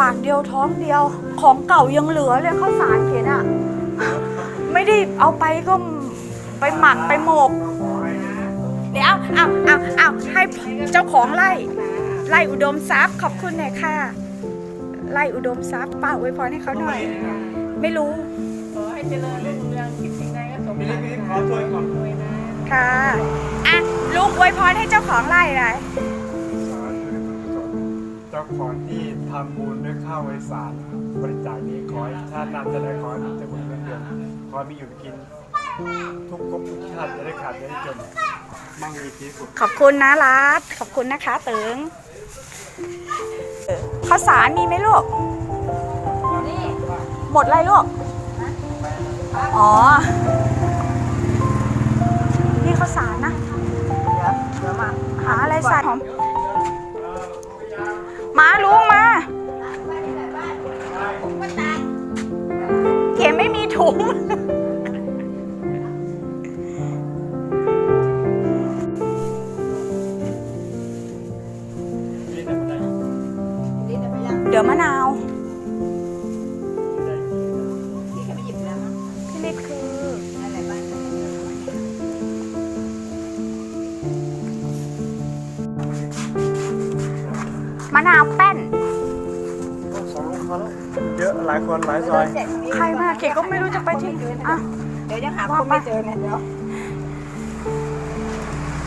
ปากเดียวท้องเดียว ของเก่ายังเหลือเลยข้าวสารเข็นอะ ไม่ได้เอาไปก็ไปหมักไปหมก เดี๋ยวเอาเอาเอาเอาให้เจ้าของไร่ไร่อุดมทรัพย์ขอบคุณหน่อยค่ะไร่อุดมทรัพย์ป้าอวยพรให้เขาหน่อย ไม่รู้ขอให้เจริญรุ่งเรืองคิดสิ่งใดก็สมพี่หเล็วักงพี่เล็กขอช่วยก่อนรวยนะค่ะอะลุงอวยพรให้เจ้าของไร่เลยสาธุ เจ้าของที่ทำบุญด้วยข้าวไวสารบริจาคนี้ขอให้ชาติหนั้นจะได้ขอให้มีแต่บุญเงินเดือนขอให้มีอยู่กิน ทุกภพทุกชาติจะได้ขาดจะได้จนมั่งมีที่สุดขอบคุณนะรัฐขอบคุณนะคะเติงข้าวสารมีไหมลูกนี่หมดเลยลูก อ๋อ นี่ข้าวสารนะ เดี๋ยวเดี๋ยวมาหาอะไรใส่หอม เข็มไม่มีถุงนี่แต่ไม่ได้นี่จะไปยังเดี๋ยวมะนาวพี่แค่ไปหยิบแล้วนะพี่ลิศคือมะนาวแป้น พอแล้วเยอะหลายคนหลายซอย ใครมาเก๋ก็ไม่รู้จะไปที่อะ เดี๋ยวยังหาคนไม่เจอเนี่ยเดี๋ยว